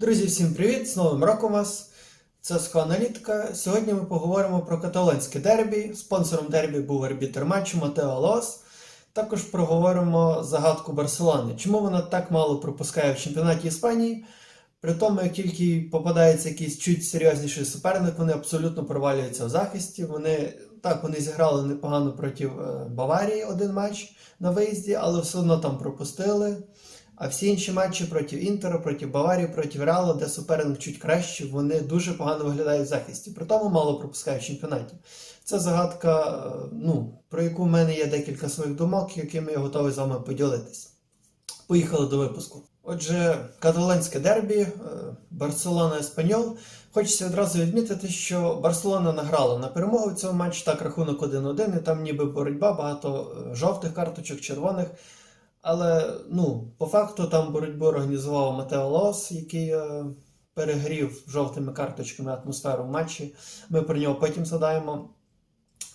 Друзі, всім привіт! З Новим роком вас! Це Схоаналітика. Сьогодні ми поговоримо про каталонське дербі. Спонсором дербі був арбітер матчу Матео Лос. Також проговоримо загадку Барселони. Чому вона так мало пропускає в чемпіонаті Іспанії? При тому, як тільки попадається якийсь чуть серйозніший суперник, вони абсолютно провалюються в захисті. Вони так вони зіграли непогано проти е, Баварії один матч на виїзді, але все одно там пропустили. А всі інші матчі проти Інтера, проти Баварії, проти Реалу, де суперник чуть краще, вони дуже погано виглядають в захисті. При тому мало пропускають в чемпіонаті. Це загадка, е, ну, про яку в мене є декілька своїх думок, якими я готовий з вами поділитись. Поїхали до випуску. Отже, каталонське дербі, е, Барселона Еспаньол. Хочеться одразу відмітити, що Барселона награла на перемогу в цьому матчі, так рахунок 1-1, і там ніби боротьба, багато е, жовтих карточок, червоних. Але ну, по факту там боротьбу організував Матео Лос, який е, перегрів жовтими карточками атмосферу в матчі. Ми про нього потім згадаємо.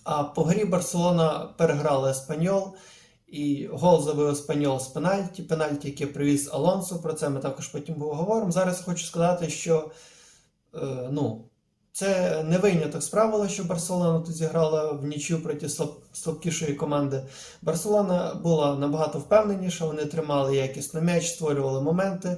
А по грі Барселона переграла Еспаньол, і гол забив Еспаньол з пенальті. Пенальті, яке привіз Алонсо. Про це ми також потім поговоримо. Зараз хочу сказати, що е, ну, це не виняток з правила, що Барселона тут зіграла в нічю проти слабкішої команди. Барселона була набагато впевненіша, вони тримали якісно м'яч, створювали моменти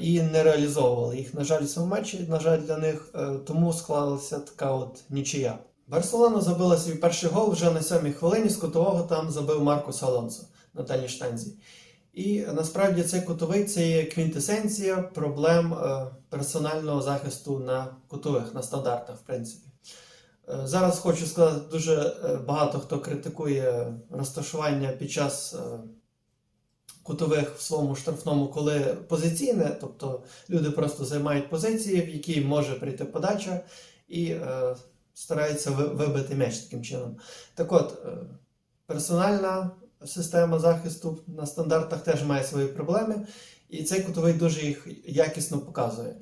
і не реалізовували їх. На жаль, в цьому матчі, на жаль, для них, е, тому склалася така от нічия. Барселона забила свій перший гол вже на сьомій хвилині. З кутового там забив Маркус Алонсо на дальній штанзі. І насправді цей кутовий це є квінтесенція проблем е, персонального захисту на кутових, на стандартах, в принципі. Е, Зараз хочу сказати, дуже е, багато хто критикує розташування під час кутових в своєму штрафному, коли позиційне, тобто люди просто займають позиції, в якій може прийти подача, і стараються вибити м'яч таким чином. Так от, персональна система захисту на стандартах теж має свої проблеми, і цей кутовий дуже їх якісно показує.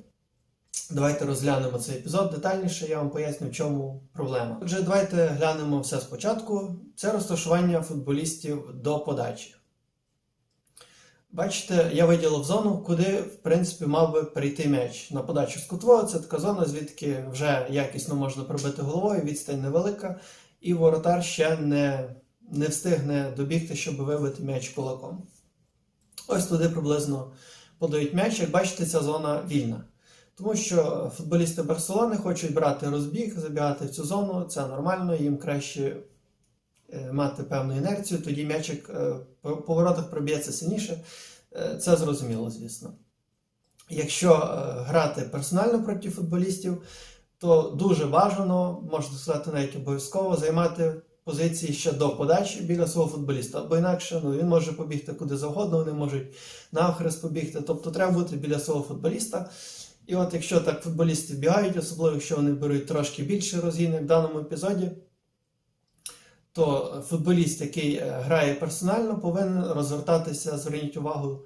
Давайте розглянемо цей епізод детальніше, я вам поясню, в чому проблема. Отже, давайте глянемо все спочатку. Це розташування футболістів до подачі. Бачите, я виділив зону, куди, в принципі, мав би прийти м'яч. На подачу з кутового це така зона, звідки вже якісно можна пробити головою, відстань невелика, і воротар ще не, не встигне добігти, щоб вибити м'яч кулаком. Ось туди приблизно подають м'яч. Як бачите, ця зона вільна. Тому що футболісти Барселони хочуть брати розбіг, забігати в цю зону, це нормально, їм краще е, мати певну інерцію, тоді м'ячик е, по по воротах проб'ється сильніше. Е, Це зрозуміло, звісно. Якщо грати персонально проти футболістів, то дуже бажано, можна сказати, навіть обов'язково займати позиції ще до подачі біля свого футболіста. Бо інакше ну, він може побігти куди завгодно, вони можуть навхрест побігти. Тобто треба бути біля свого футболіста. І от якщо так футболісти бігають, особливо якщо вони беруть трошки більше розгін, як в даному епізоді, то футболіст, який е, грає персонально, повинен розвертатися, зверніть увагу,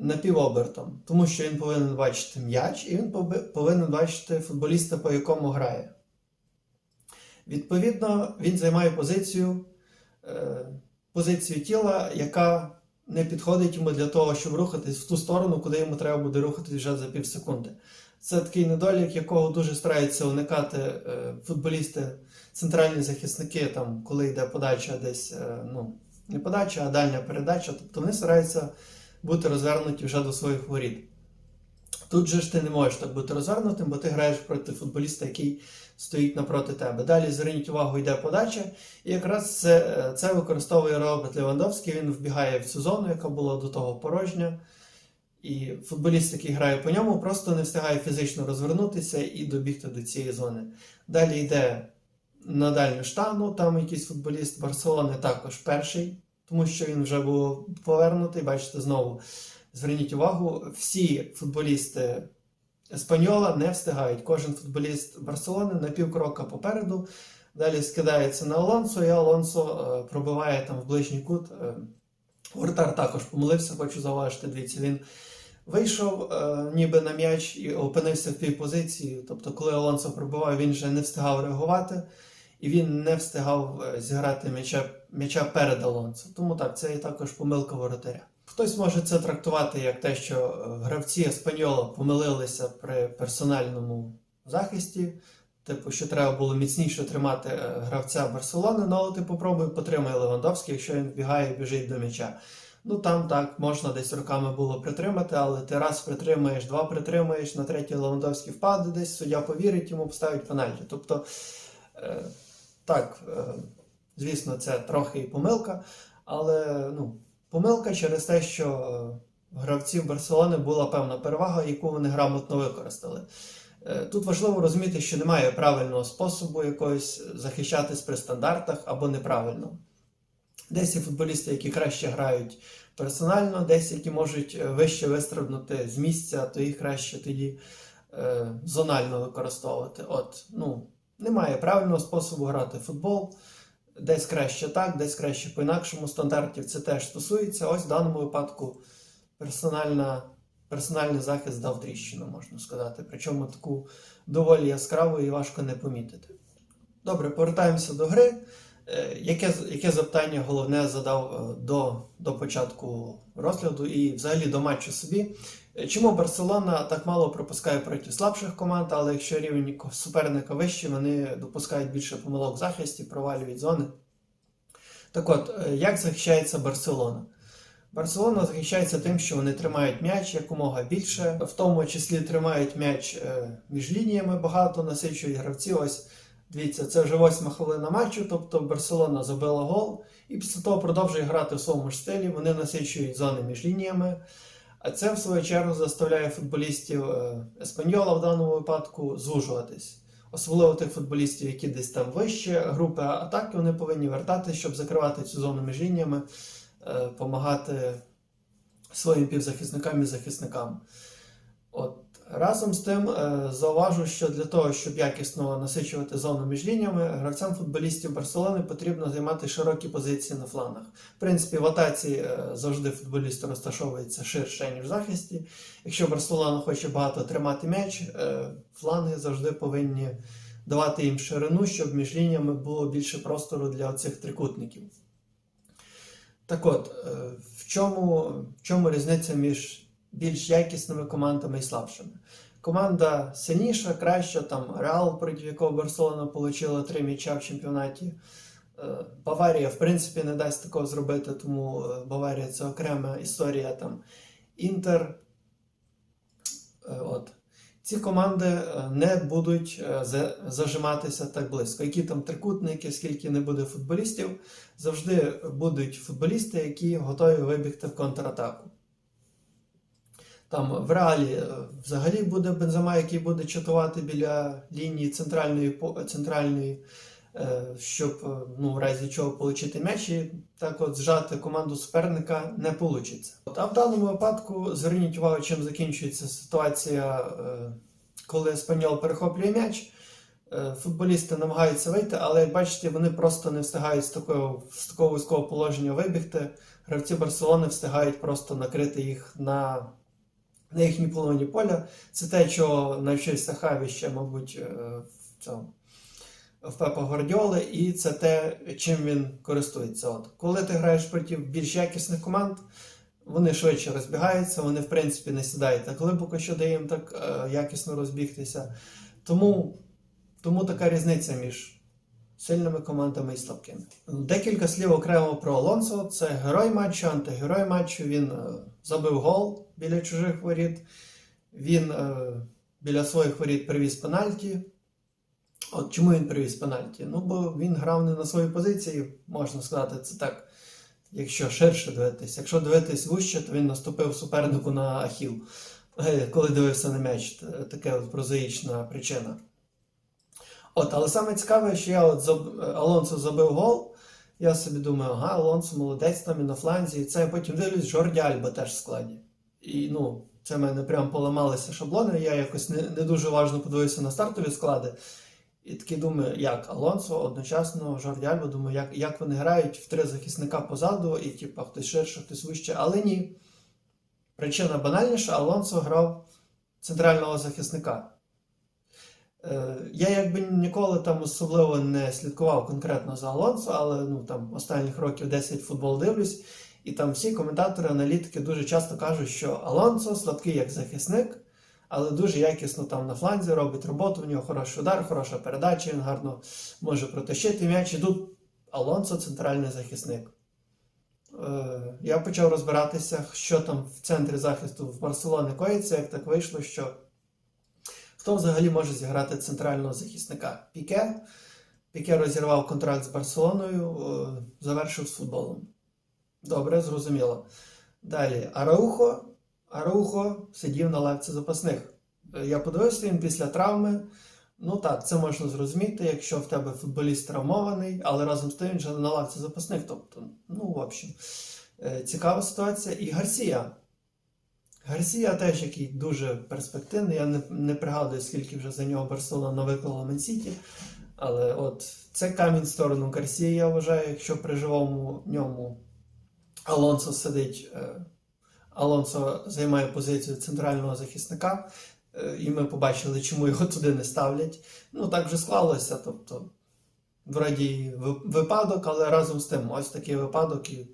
напівобертом, тому що він повинен бачити м'яч і він повинен бачити футболіста, по якому грає. Відповідно, він займає позицію, е, позицію тіла, яка не підходить йому для того, щоб рухатись в ту сторону, куди йому треба буде рухатись вже за пів секунди. Це такий недолік, якого дуже стараються уникати е, футболісти, центральні захисники, там, коли йде подача десь, е, ну, не подача, а дальня передача. Тобто вони стараються бути розвернуті вже до своїх воріт. Тут же ж ти не можеш так бути розвернутим, бо ти граєш проти футболіста, який стоїть напроти тебе. Далі зверніть увагу, йде подача, і якраз це, це використовує Роберт Левандовський. Він вбігає в цю зону, яка була до того порожня. І футболіст, який грає по ньому, просто не встигає фізично розвернутися і добігти до цієї зони. Далі йде на дальню штангу, там якийсь футболіст Барселони також перший, тому що він вже був повернутий. Бачите, знову зверніть увагу, всі футболісти Еспаньола не встигають. Кожен футболіст Барселони на півкрока попереду. Далі скидається на Алонсо, і Алонсо е, пробиває там в ближній кут. Е, Воротар також помилився, хочу зауважити. Дивіться, він вийшов е, ніби на м'яч і опинився в півпозиції. Тобто, коли Алонсо пробивав, він вже не встигав реагувати, і він не встигав зіграти м'яча, перед Алонсо. Тому так, це є також помилка воротаря. Хтось може це трактувати як те, що е, гравці Еспаньола помилилися при персональному захисті. Типу, що треба було міцніше тримати е, гравця Барселони, ну але ти попробуй потримай Левандовський, якщо він вбігає і біжить до м'яча. Ну там так можна десь руками було притримати, але ти раз притримаєш, два притримаєш, на третій Левандовський впаде десь, суддя повірить, йому поставить пенальті. Тобто, е, так, е, звісно, це трохи і помилка, але ну, помилка через те, що е, гравців Барселони була певна перевага, яку вони грамотно використали. Е, Тут важливо розуміти, що немає правильного способу якогось захищатись при стандартах або неправильно. Десь є футболісти, які краще грають персонально, десь які можуть е, вище вистрибнути з місця, то їх краще тоді зонально використовувати. От, ну, немає правильного способу грати в футбол. Десь краще так, десь краще по-інакшому. Стандартів це теж стосується. Ось в даному випадку персональна, персональний захист дав тріщину, можна сказати. Причому таку доволі яскраву і важко не помітити. Добре, повертаємося до гри. Е, Яке, яке запитання головне задав е, до, до початку розгляду і взагалі до матчу собі? Е, Чому Барселона так мало пропускає проти слабших команд, але якщо рівень суперника вищий, вони допускають більше помилок в захисті, провалюють зони? Так от, е, як захищається Барселона? Барселона захищається тим, що вони тримають м'яч якомога більше, в тому числі тримають м'яч е, між лініями багато, насичують гравці. Ось Дивіться, це вже восьма хвилина матчу, тобто Барселона забила гол, і після того продовжує грати в своєму ж стилі. Вони насичують зони між лініями. А це, в свою чергу, заставляє футболістів е, Еспаньола в даному випадку звужуватись. Особливо тих футболістів, які десь там вище групи атаки, вони повинні вертатись, щоб закривати цю зону між лініями, допомагати своїм півзахисникам і захисникам. От Разом з тим е, зауважу, що для того, щоб якісно насичувати зону між лініями, гравцям футболістів Барселони потрібно займати широкі позиції на флангах. В принципі, в атаці е, завжди футболіст розташовується ширше, ніж в захисті. Якщо Барселона хоче багато тримати м'яч, е, фланги завжди повинні давати їм ширину, щоб між лініями було більше простору для цих трикутників. Так от, в чому, в чому різниця між більш якісними командами і слабшими. Команда сильніша, краща, там Реал, проти якого Барселона отримала три м'яча в чемпіонаті. Е, Баварія, в принципі, не дасть такого зробити, тому е, Баварія це окрема історія. Там Інтер. Е, От. Ці команди не будуть зажиматися так близько. Які там трикутники, скільки не буде футболістів, завжди будуть футболісти, які готові вибігти в контратаку. Там в реалі е, взагалі буде Бензема, який буде чатувати біля лінії центральної, центральної е, щоб е, ну, в разі чого отримати м'яч, і так от зжати команду суперника не вийде. А в даному випадку зверніть увагу, чим закінчується ситуація, коли Еспаньол перехоплює м'яч. Футболісти намагаються вийти, але як бачите, вони просто не встигають з такого, з такого вузького положення вибігти. Гравці Барселони встигають просто накрити їх на на їхній половині поля. Це те, чого навчився Хаві ще, мабуть, е, в цьому. В Пепа Гвардіоли, і це те, чим він користується. От. Коли ти граєш проти більш якісних команд, вони швидше розбігаються, вони, в принципі, не сідають так глибоко, що дає їм так е, якісно розбігтися. Тому, тому така різниця між сильними командами і слабкими. Декілька слів окремо про Алонсо. Це герой матчу, антигерой матчу. Він е, забив гол біля чужих воріт. Він е, біля своїх воріт привіз пенальті. От чому він привіз пенальті? Ну, бо він грав не на своїй позиції, можна сказати, це так. Якщо ширше дивитись. Якщо дивитись вище, то він наступив супернику на ахіл, е, коли дивився на м'яч. Таке от прозаїчна причина. От, але саме цікаве, що я от заб... Алонсо забив гол. Я собі думаю, ага, Алонсо молодець там і на фланзі. І це я потім дивлюсь, Жорді Альба теж в складі. І ну, це в мене прям поламалися шаблони. Я якось не, не дуже уважно подивився на стартові склади. І такий думаю, як Алонсо одночасно Жорді Альба, думаю, як, як вони грають в три захисника позаду, і типу, хтось ширше, хтось вище. Але ні. Причина банальніша, Алонсо грав центрального захисника. Е, Я якби ніколи там особливо не слідкував конкретно за Алонсо, але ну там останніх років 10 футбол дивлюсь. І там всі коментатори, аналітики дуже часто кажуть, що Алонсо слабкий як захисник, але дуже якісно там на фланзі робить роботу, в нього хороший удар, хороша передача, він гарно може протащити м'яч. І тут Алонсо центральний захисник. Е, Я почав розбиратися, що там в центрі захисту в Барселони коїться, як так вийшло, що хто взагалі може зіграти центрального захисника? Піке. Піке розірвав контракт з Барселоною, е, завершив з футболом. Добре, зрозуміло. Далі Араухо. Араухо сидів на лавці запасних. Е, Я подивився він після травми. Ну так, це можна зрозуміти, якщо в тебе футболіст травмований, але разом з тим він же на лавці запасних. Тобто, ну, в общем, е, цікава ситуація. І Гарсія. Гарсія теж який дуже перспективний. Я не, не пригадую, скільки вже за нього Барселона виклала Мансіті. Але от це камінь в сторону Гарсії, я вважаю, якщо при живому ньому Алонсо сидить. е, Алонсо займає позицію центрального захисника, е, і ми побачили, чому його туди не ставлять. Ну, так вже склалося. Тобто, вроді випадок, але разом з тим, ось такий випадок і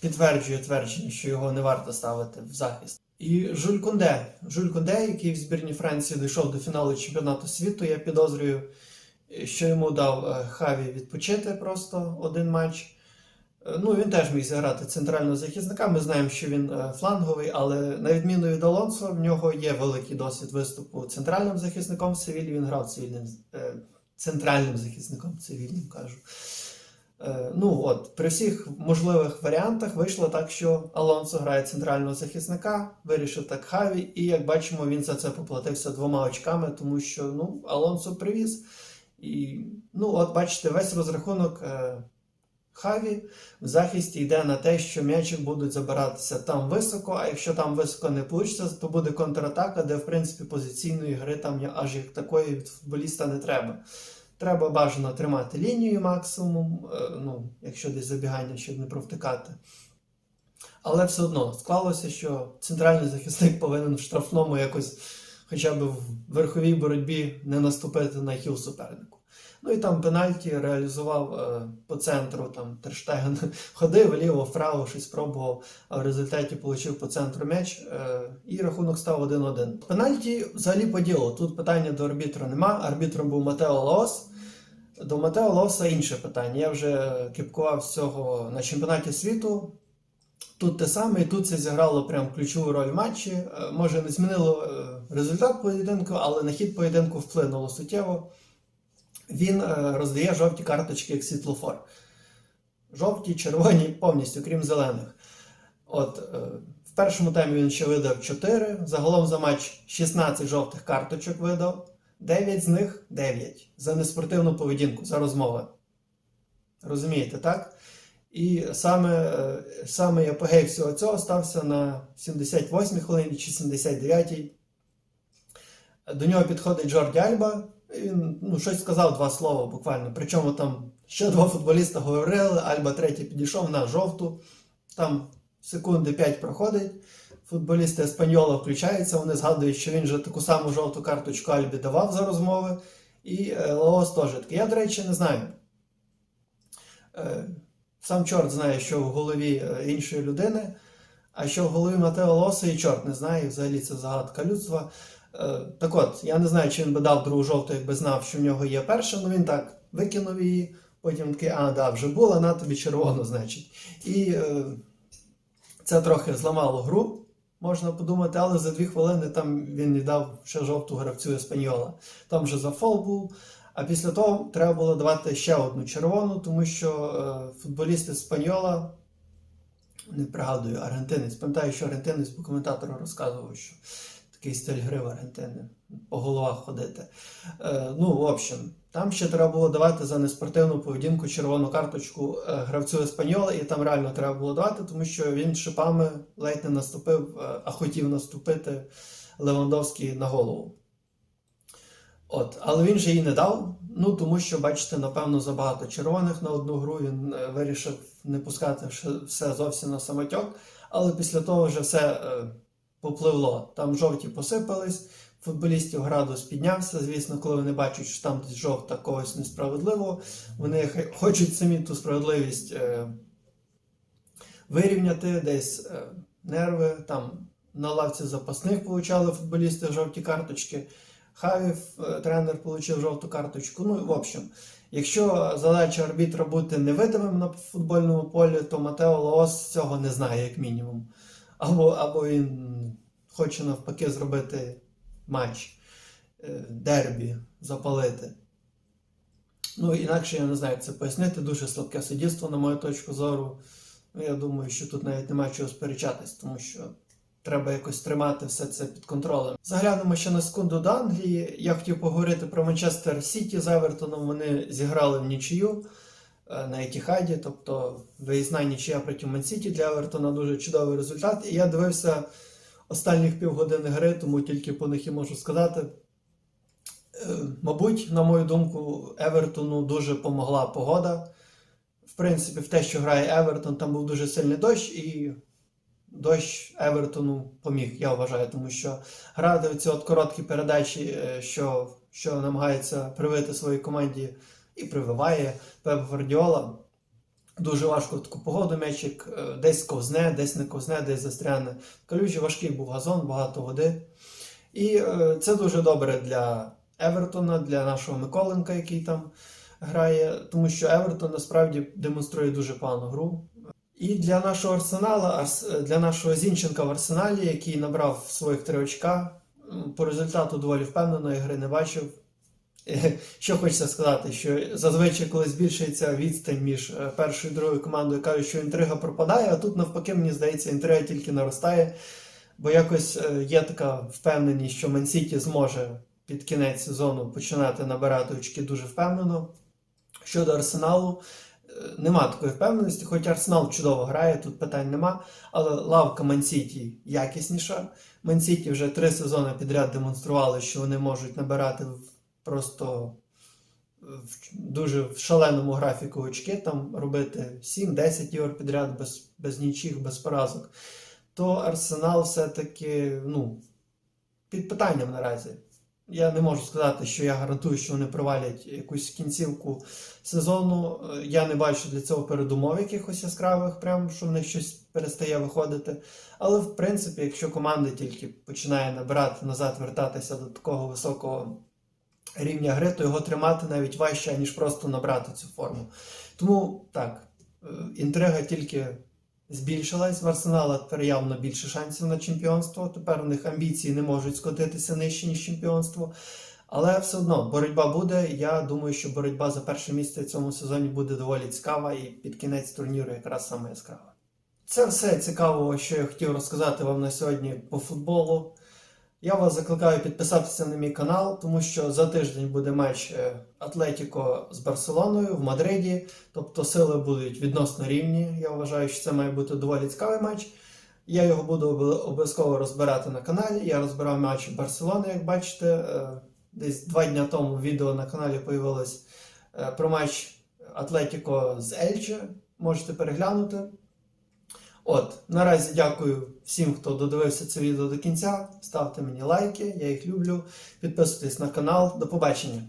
підтверджує твердження, що його не варто ставити в захист. І Жуль Кунде. Жуль Кунде, який в збірні Франції дійшов до фіналу чемпіонату світу, я підозрюю, що йому дав е, Хаві відпочити просто один матч. Е, Ну, він теж міг зіграти центрального захисника. Ми знаємо, що він е, фланговий, але на відміну від Алонсо, в нього є великий досвід виступу центральним захисником в Севілі. Він грав цивільним центральним захисником цивільним кажу. Е, Ну от, при всіх можливих варіантах вийшло так, що Алонсо грає центрального захисника, вирішив так Хаві, і як бачимо, він за це поплатився двома очками, тому що ну, Алонсо привіз. І ну, от бачите, весь розрахунок е, Хаві в захисті йде на те, що м'ячик будуть забиратися там високо, а якщо там високо не вийде, то буде контратака, де в принципі позиційної гри там аж як такої від футболіста не треба. Треба бажано тримати лінію максимум, е, ну, якщо десь забігання, щоб не провтикати. Але все одно склалося, що центральний захисник повинен в штрафному якось хоча б в верховій боротьбі не наступити на хіл супернику. Ну і там пенальті реалізував е, по центру, там Терштеген ходив вліво, вправо, щось пробував, а в результаті отримав по центру м'яч е, і рахунок став 1-1. Пенальті взагалі по ділу. Тут питання до арбітра нема. Арбітром був Матео Лаос. До Матео Лаоса інше питання. Я вже кіпкував з цього на чемпіонаті світу. Тут те саме, і тут це зіграло прям ключову роль в матчі. Е, Може, не змінило е, результат поєдинку, але на хід поєдинку вплинуло суттєво. Він е, роздає жовті карточки як світлофор. Жовті, червоні, повністю, крім зелених. От, в першому таймі він ще видав 4. Загалом за матч 16 жовтих карточок видав. 9 з них 9 за неспортивну поведінку, за розмови. Розумієте, так? І саме, е, саме апогей всього цього стався на 78-й хвилині чи 79-й. До нього підходить Джорді Альба. Він ну, щось сказав два слова буквально. Причому там ще два футболіста говорили, Альба третій підійшов на жовту. Там секунди 5 проходить. Футболісти Еспаньола включаються, вони згадують, що він же таку саму жовту карточку Альбі давав за розмови. І е, Лаос теж такий. Я, до речі, не знаю. Е, Сам чорт знає, що в голові е, іншої людини, а що в голові Матео Лоса і чорт не знає, взагалі це загадка людства. Так от, я не знаю, чи він би дав другу жовту, якби знав, що в нього є перша, але він так викинув її, потім такий, а, да, вже була, на тобі червону, значить. І е, це трохи зламало гру, можна подумати, але за дві хвилини там він не дав ще жовту гравцю Еспаньола. Там вже за фол був. А після того треба було давати ще одну червону, тому що е, футболіст Еспаньола, не пригадую, аргентинець, пам'ятаю, що аргентинець по коментатору розказував, що такий стиль гри в Аргентини, по головах ходити. Е, ну, в общем, там ще треба було давати за неспортивну поведінку червону карточку е, гравцю Еспаньола, і там реально треба було давати, тому що він шипами ледь не наступив, е, а хотів наступити Левандовський на голову. От, але він же її не дав. Ну тому що, бачите, напевно, забагато червоних на одну гру він е, вирішив не пускати все зовсім на самотьок. Але після того вже все попливло. Там жовті посипались, футболістів градус піднявся. Звісно, коли вони бачать, що там десь жовта когось несправедливого, вони хочуть самі ту справедливість е, вирівняти десь е, нерви. Там на лавці запасних получали футболісти жовті карточки. Хавів е, тренер отримав жовту карточку. Ну, в общем, якщо задача арбітра бути невидимим на футбольному полі, то Матео Лаос цього не знає, як мінімум. Або, або він хоче навпаки зробити матч, е, дербі, запалити. Ну, інакше я не знаю, як це пояснити. Дуже слабке суддівство, на мою точку зору. Ну, я думаю, що тут навіть немає чого сперечатись, тому що треба якось тримати все це під контролем. Заглянемо ще на секунду до Англії. Я хотів поговорити про Манчестер Сіті з Евертоном. Вони зіграли в нічию на Етіхаді, тобто виїзна нічия проти Мансіті для Евертона дуже чудовий результат. І я дивився останніх півгодини гри, тому тільки по них і можу сказати. Е, Мабуть, на мою думку, Евертону дуже помогла погода. В принципі, в те, що грає Евертон, там був дуже сильний дощ, і дощ Евертону поміг, я вважаю, тому що грати в ці от короткі передачі, е, що, що намагається привити своїй команді і прививає Пеп Гвардіола. Дуже важко таку погоду м'ячик е, десь ковзне, десь не ковзне, десь застряне. Калюжі важкий був газон, багато води. І е, це дуже добре для Евертона, для нашого Миколенка, який там грає, тому що Евертон насправді демонструє дуже погану гру. І для нашого арсенала, Арс- для нашого Зінченка в арсеналі, який набрав своїх три очка, по результату доволі впевненої гри не бачив. Що хочеться сказати, що зазвичай, коли збільшується відстань між е, першою і другою командою, кажуть, що інтрига пропадає, а тут навпаки, мені здається, інтрига тільки наростає. Бо якось е, є така впевненість, що Мансіті зможе під кінець сезону починати набирати очки дуже впевнено. Щодо Арсеналу, е, нема такої впевненості, хоч Арсенал чудово грає, тут питань нема. Але лавка Мансіті якісніша. Мансіті вже три сезони підряд демонстрували, що вони можуть набирати в- просто в дуже в шаленому графіку очки, там робити 7-10 ігор підряд без, без нічих, без поразок. То Арсенал все-таки ну, під питанням наразі. Я не можу сказати, що я гарантую, що вони провалять якусь кінцівку сезону. Е, Я не бачу для цього передумов якихось яскравих, прям що в них щось перестає виходити. Але в принципі, якщо команда тільки починає набирати назад, вертатися до такого високого рівня гри, то його тримати навіть важче, ніж просто набрати цю форму. Тому так, е, інтрига тільки збільшилась. В Арсенала тепер явно більше шансів на чемпіонство. Тепер у них амбіції не можуть скотитися нижче, ніж чемпіонство. Але все одно боротьба буде. Я думаю, що боротьба за перше місце в цьому сезоні буде доволі цікава і під кінець турніру якраз саме яскрава. Це все цікавого, що я хотів розказати вам на сьогодні по футболу. Я вас закликаю підписатися на мій канал, тому що за тиждень буде матч е, Атлетіко з Барселоною в Мадриді. Тобто сили будуть відносно рівні. Я вважаю, що це має бути доволі цікавий матч. Я його буду обов'язково розбирати на каналі. Я розбирав матч Барселони, як бачите. Е, Десь два дні тому відео на каналі появилось е, про матч Атлетіко з Ельче. Можете переглянути. От, наразі дякую всім, хто додивився це відео до кінця. Ставте мені лайки, я їх люблю. Підписуйтесь на канал. До побачення!